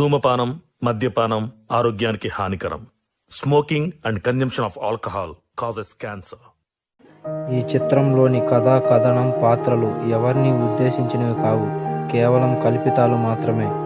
ధూమపానం మద్యపానం ఆరోగ్యానికి హానికరం. Smoking and consumption of alcohol causes cancer. ఈ చిత్రంలోని కథా కథనం పాత్రలు ఎవరిని ఉద్దేశించినవి కావు కేవలం కల్పితాలు మాత్రమే.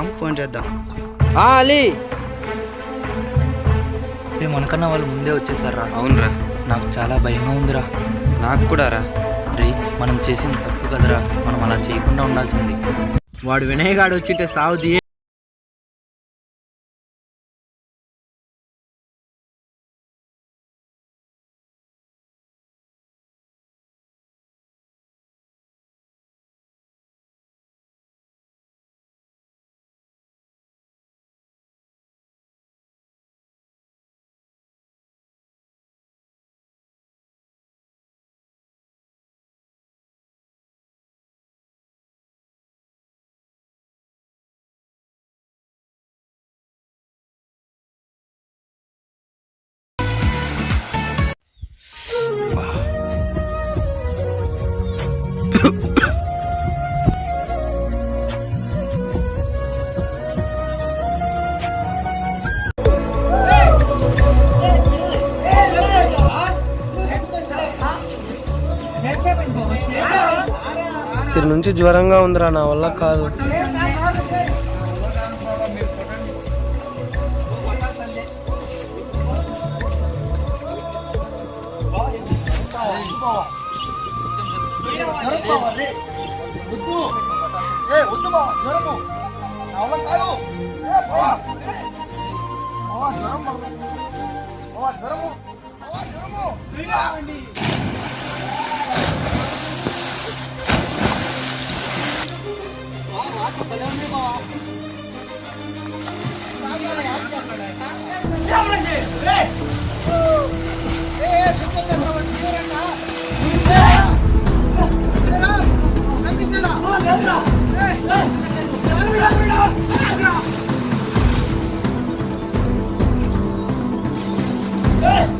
రామ్ ఫోన్ చేద్దాం. అలీ రే మనకన్నా వాళ్ళు ముందే వచ్చేసారా అవునరా. నాకు చాలా భయంగా ఉందిరా. నాకు కూడా రా రే మనం చేసిన తప్పు కదరా. మనం అలా చేయకుండా ఉండాల్సింది. వాడు వినయ్ గాడు వచ్చింటే సావుది మంచి జ్వరంగా ఉందిరా నా వల్ల కాదు. Hey!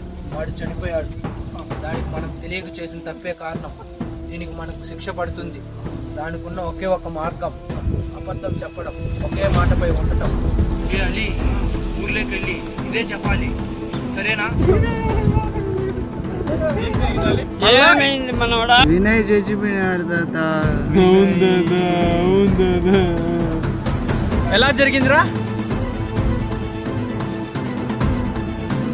వాడు చనిపోయాడు. దానికి మనకు తెలియక చేసిన తప్పే కారణం. దీనికి మనకు శిక్ష పడుతుంది. దానికి ఉన్న ఒకే ఒక మార్గం అబద్ధం చెప్పడం. ఒకే మాటపై ఉండటం. ఏ అలీ ఊర్లోకి వెళ్ళి ఇదే చెప్పాలి. సరేనా? వినయ్ చచ్చిపోయినాడు తాత. ఎలా జరిగిందిరా?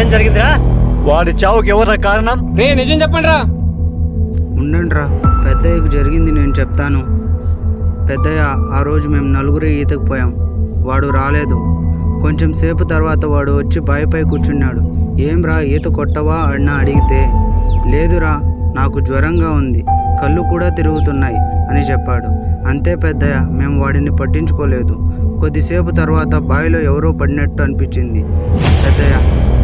ఏం జరిగిందిరా? వాడి చావుకి ఎవరా కారణం? రే నిజం చెప్పండి రా ఉండండిరా పెద్దయ్యకు జరిగింది నేను చెప్తాను. పెద్దయ్య ఆ రోజు మేము నలుగురే ఈతకు పోయాం. వాడు రాలేదు. కొంచెం సేపు తర్వాత వాడు వచ్చి బావిపై కూర్చున్నాడు. ఏం రా ఈత కొట్టవా? అన్న అడిగితే లేదురా నాకు జ్వరంగా ఉంది. కళ్ళు కూడా తిరుగుతున్నాయి అని చెప్పాడు. అంతే పెద్దయ్య మేము వాడిని పట్టించుకోలేదు. కొద్దిసేపు తర్వాత బావిలో ఎవరో పడినట్టు అనిపించింది. పెద్దయ్య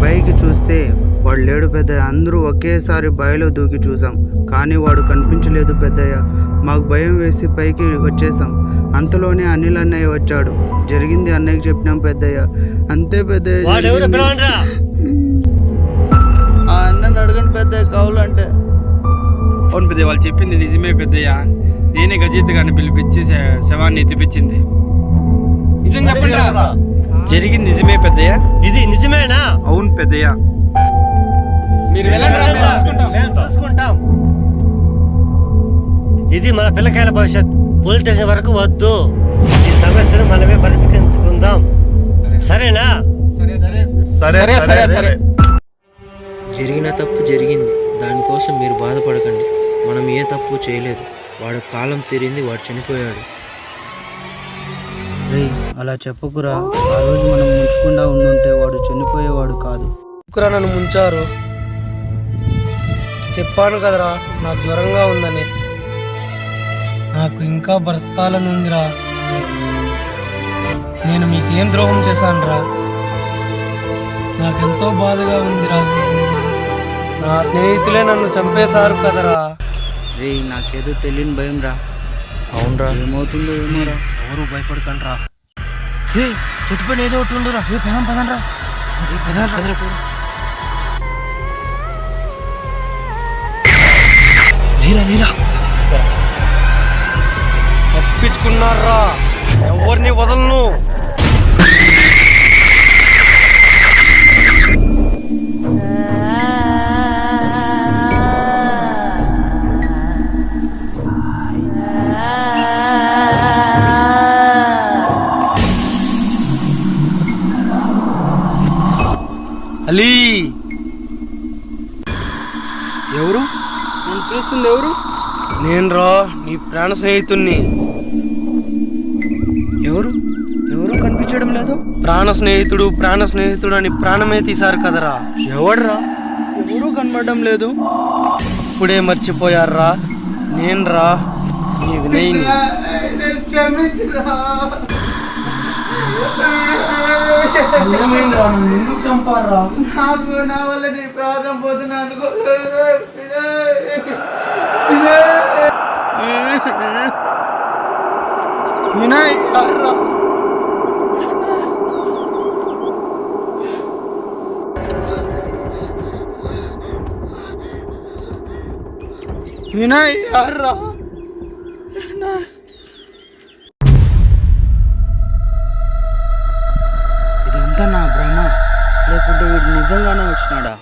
పైకి చూస్తే వాడు లేడు పెద్దయ్య. అందరూ ఒకేసారి బావిలో దూకి చూసాం కానీ వాడు కనిపించలేదు పెద్దయ్య. మాకు భయం వేసి పైకి వచ్చేసాం అంతలోనే అనిల్ అన్నయ్య వచ్చాడు. జరిగింది అన్నయ్యకి చెప్పినాం పెద్దయ్య. అంతే పెద్దయ్య ఆ అన్నని అడగండి పెద్దయ్య కావాలంటే. అవును పెద్దయ్య వాళ్ళు చెప్పింది నిజమే పెద్దయ్య. నేనే గజీత్ గారిని పిలిపించి శ- శవాన్ని ఎత్తిపించింది నిజం చెప్పండి రా. జరిగింది నిజమే పెద్దయ్య? ఇది నిజమేనా? అవును పెద్దయ్య. మీరు వెళ్ళండి రా, మేము చూసుకుంటాం. మేము చూసుకుంటాం. ఇది మన పిల్లకాయల భవిష్యత్ పోలీస్ స్టేషన్ వరకు వద్దు. ఈ సమస్యను మనమే పరిష్కరించుకుందాం. సరేనా? సరే సరే సరే సరే. జరిగిన తప్పు జరిగింది. దానికోసం మీరు బాధపడకండి. మనం ఏ తప్పు చేయలేదు. వాడు కాలం తీరింది వాడు చనిపోయాడు. రే అలా చెప్పకురా. ఆ రోజు మనం ముంచకుండా ఉండుంటే వాడు చనిపోయేవాడు కాదు. కురా నన్ను ముంచారు? చెప్పాను కదరా నాకు జ్వరంగా ఉందని. నాకు ఇంకా బ్రతకాలని ఉందిరా నేను మీకేం ద్రోహం చేశానురా? నాకెంతో బాధగా ఉందిరా. నా స్నేహితులే నన్ను చంపేశారు కదరా. రే నాకేదో తెలియని భయం రా అవునరా. ఏమవుతుందో ఏమోరా. ఎవరు భయపడకండి రా చుట్టుపైన ఏదో ఒకటి ఉండురా. ఏ పదం పదంరా ఏ పదం నీరా నీరా తప్పించుకున్నారా? ఎవరిని వదలను? నేను రా నీ ప్రాణ స్నేహితుణ్ణి. ఎవరు? ఎవరు కనిపించడం లేదు? ప్రాణ స్నేహితుడు ప్రాణ స్నేహితుడు అని ప్రాణమే తీశారు కదరా. ఎవడ్రా? ఎవరు కనబడడం లేదు? ఇప్పుడే మర్చిపోయారా నేను రా నీ వినయ్ని. చంపారా నాకు నా వల్ల నీ ప్రాణం పోతున్నా అనుకోలేదు. వినయ్ రా. వినయ్ యార్రా ఇదంతా నా భ్రమ లేకుంటే వీడు నిజంగానే వచ్చినాడా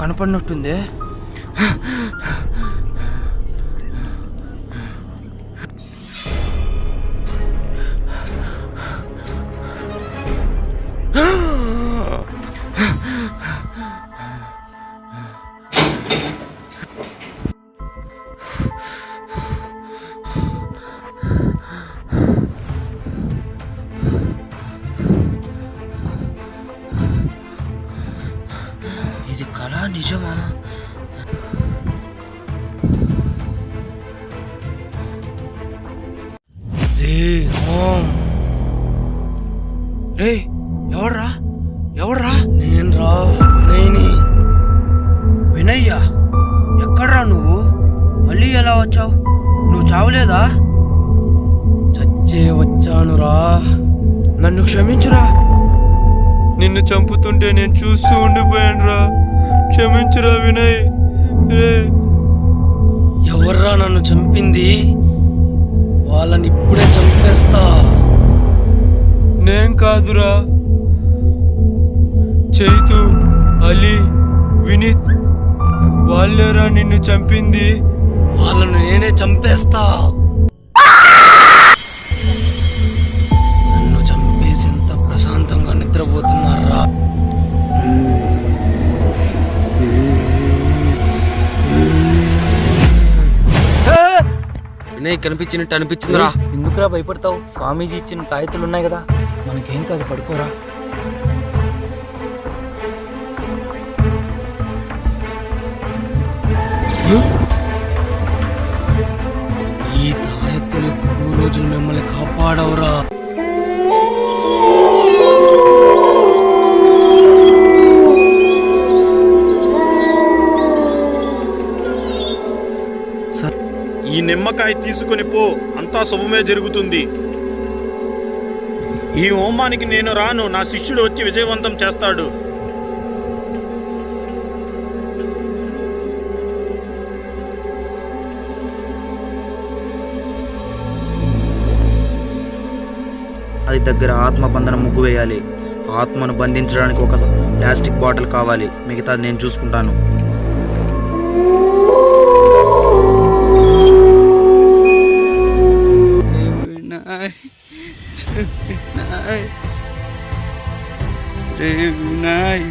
కనపడినట్టుంది. రే ఎవడ్రా ఎవడ్రా నేను రా నేని వినయ్య? ఎక్కడ్రా నువ్వు? మళ్ళీ ఎలా వచ్చావు? నువ్వు చావలేదా? చచ్చే వచ్చానురా. నన్ను క్షమించురా. నిన్ను చంపుతుంటే నేను చూస్తూ ఉండిపోయాను రా క్షమించురా వినయ్. రే. ఎవర్రా నన్ను చంపింది? వాళ్ళని ఇప్పుడే చంపేస్తా. నేను కాదురా. చైతు అలీ వినీత్ వాళ్ళేరా నిన్ను చంపింది? వాళ్ళను నేనే చంపేస్తా. వినయ్ కనిపించినట్టు అనిపించిందిరా. ఎందుకురా భయపడతావు? స్వామీజీ ఇచ్చిన తాయెత్తులు ఉన్నాయి కదా. మనకేం కాదు పడుకోరా. ఈ తాయెత్తులు ఎక్కువ రోజులు మిమ్మల్ని కాపాడవురా. నిమ్మకాయ తీసుకుని పో అంతా శుభమే జరుగుతుంది. ఈ హోమానికి నేను రాను నా శిష్యుడు వచ్చి విజయవంతం చేస్తాడు. అది దగ్గర ఆత్మ బంధన ముగ్గు వేయాలి. ఆత్మను బంధించడానికి ఒక ప్లాస్టిక్ బాటిల్ కావాలి. మిగతాది నేను చూసుకుంటాను. వినాయ్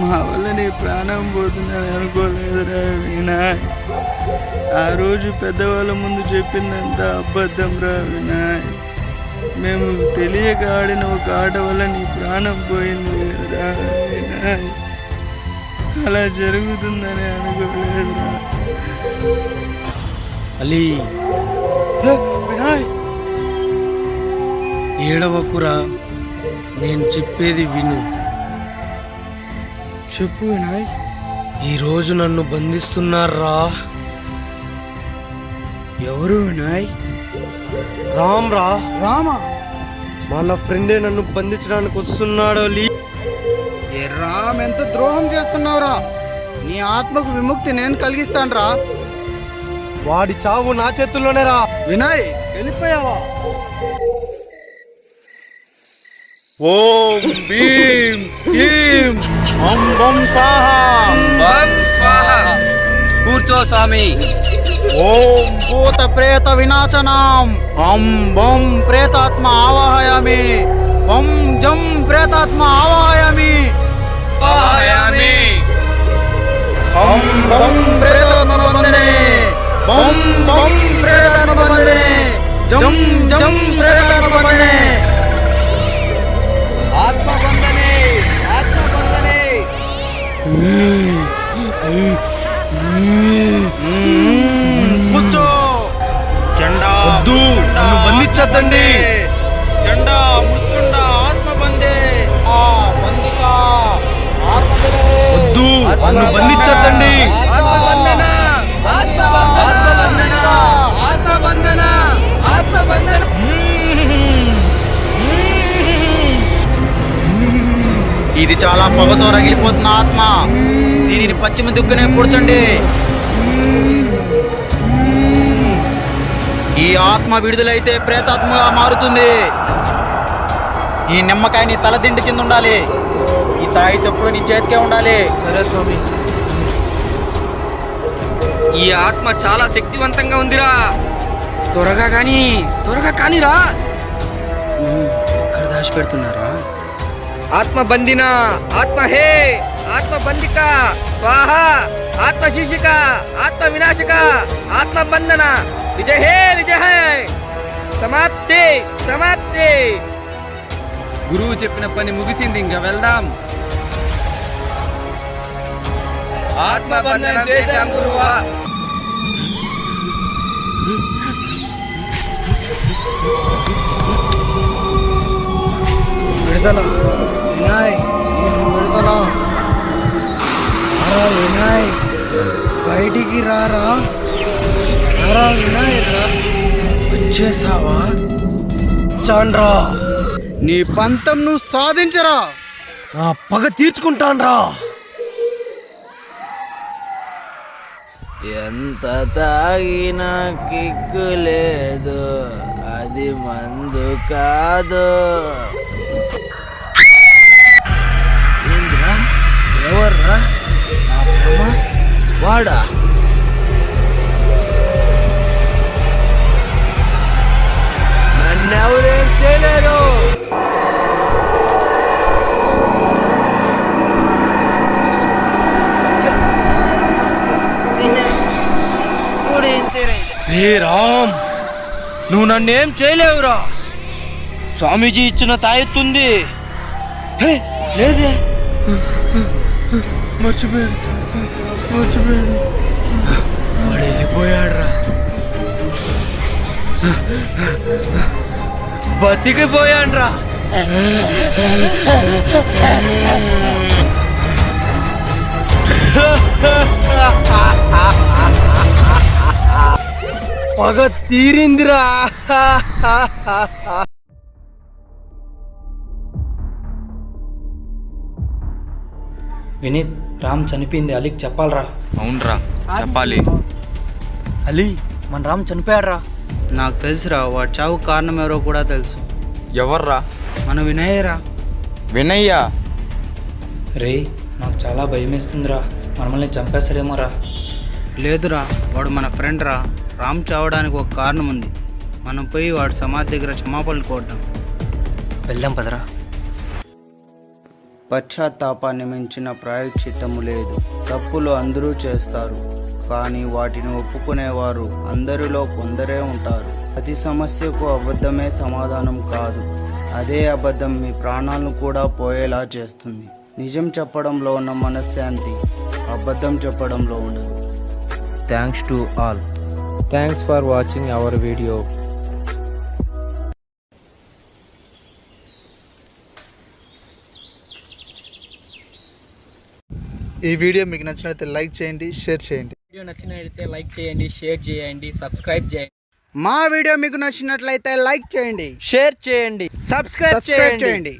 మా వల్ల నీ ప్రాణం పోతుందని అనుకోలేదురా వినాయ్. ఆ రోజు పెద్దవాళ్ళ ముందు చెప్పిందంతా అబద్ధం రా వినాయ్. మేము తెలియక ఆడిన ఒక ఆట వల్ల నీ ప్రాణం పోయింది కదరా వినాయ్. అలా జరుగుతుందని అనుకోలేదురా. అలీ వినాయ్. ఏడవకురా నేను చెప్పేది విను. చెప్పు వినాయ్. ఈరోజు నన్ను బంధిస్తున్నారా? ఎవరు వినాయ్? రామ్ రా. రామా? మన ఫ్రెండే నన్ను బంధించడానికి వస్తున్నాడు ఏ రామ్ ఎంత ద్రోహం చేస్తున్నావురా? నీ ఆత్మకు విముక్తి నేను కలిగిస్తాను రా వాడి చావు నా చేతుల్లోనే రా. వినయ్ వెళ్ళిపోయావా? ఓం భీం క్లీం ఓం బం స్వాహా. కూర్చో స్వామి. ఓం భూత ప్రేత వినాశనం. ఓం బం ప్రేతాత్మ ఆవాహయామి. ఓం జం ప్రేతాత్మ ఆవాహయామి. ఓం బం ప్రేతాత్మ బంధనే బం ప్రేతాత్మ బంధనే జం జం బంధనే ఆత్మబంధనే ఆత్మబంధనే కూర్చో. జెండా వద్దు, నన్ను బంధించొద్దండి. జెండా మృత్యుండ ఆత్మబందే ఆ బందిక ఆత్మబంధనే వద్దు నన్ను బంధించొద్దండి. చాలా పొగతో రగిలిపోతున్న ఆత్మ. దీనిని పశ్చిమ దిక్కునే కూర్చండి. ఈ ఆత్మ విడుదలైతే ప్రేతాత్మగా మారుతుంది. ఈ నిమ్మకాయ నీ తలదిండి కింద ఉండాలి. ఈ తాయిత్ ఎప్పుడు నీ చేతికే ఉండాలి. సరే స్వామి. ఈ ఆత్మ చాలా శక్తివంతంగా ఉందిరా. త్వరగా కానీ త్వరగా కానీరా. ఎక్కడ దాచిపెడుతున్నారా? ఆత్మబంధిన ఆత్మ హే ఆత్మ బంధిక స్వాహ ఆత్మ శీర్షిక ఆత్మ వినాశక ఆత్మ బంధన విజయ హే విజయ. హే సమాప్తి సమాప్తి. గురువు చెప్పిన పని ముగిసింది ఇంకా వెళ్దాం. ఆత్మ బంధనం చేశాం గురువా. విడుదల. వినాయ్ నేను విడుదల అరా వినాయ్ బయటికి రారా? అరా వినాయ్ రా. వచ్చేసావా? చాండ్రా నీ పంతం నువ్వు సాధించరా. నా పగ తీర్చుకుంటాన్రా. ఎంత తాగినా కిక్కు లేదు అది మందు కాదు. వాడా? నన్నెవరేం చేయలేరు? రే రామ్ నువ్వు నన్నేం చేయలేవురా? స్వామీజీ ఇచ్చిన తాయెత్తుంది. లేదే? మర్చిపోయాడు మర్చిపోయాడు వాడు వెళ్ళిపోయాడ్రా. బతికిపోయాడ్రా. పగ తీరిందిరా. వినీత్ రామ్ చనిపోయింది. అలీకి చెప్పాలరా. అవునరా చెప్పాలి. అలీ మన రామ్ చనిపోయాడురా. నాకు తెలుసురా వాడి చావు కారణం ఎవరో కూడా తెలుసు. ఎవర్రా? మన వినయరా వినయ్య? రే నాకు చాలా భయమేస్తుందిరా. మనల్ని చంపేస్తాడేమో రా లేదురా వాడు మన ఫ్రెండ్ రా రామ్ చావడానికి ఒక కారణం ఉంది. మనం పోయి వాడి సమాధి దగ్గర క్షమాపణలు కోరుదాం. వెళ్దాం పదరా. పశ్చాత్తాపాన్ని మించిన ప్రాయశ్చిత్తము లేదు. తప్పులు అందరూ చేస్తారు. కానీ వాటిని ఒప్పుకునేవారు అందరిలో కొందరే ఉంటారు. ప్రతి సమస్యకు అబద్ధమే సమాధానం కాదు. అదే అబద్ధం మీ ప్రాణాలను కూడా పోయేలా చేస్తుంది. నిజం చెప్పడంలో ఉన్న మనశ్శాంతి అబద్ధం చెప్పడంలో ఉండదు. Thanks to all thanks for watching our video ఈ వీడియో మీకు నచ్చినట్లయితే లైక్ చేయండి షేర్ చేయండి. వీడియో నచ్చినట్లయితే లైక్ చేయండి షేర్ చేయండి సబ్స్క్రైబ్ చేయండి. మా వీడియో మీకు నచ్చినట్లయితే లైక్ చేయండి షేర్ చేయండి సబ్స్క్రైబ్ సబ్స్క్రైబ్ చేయండి.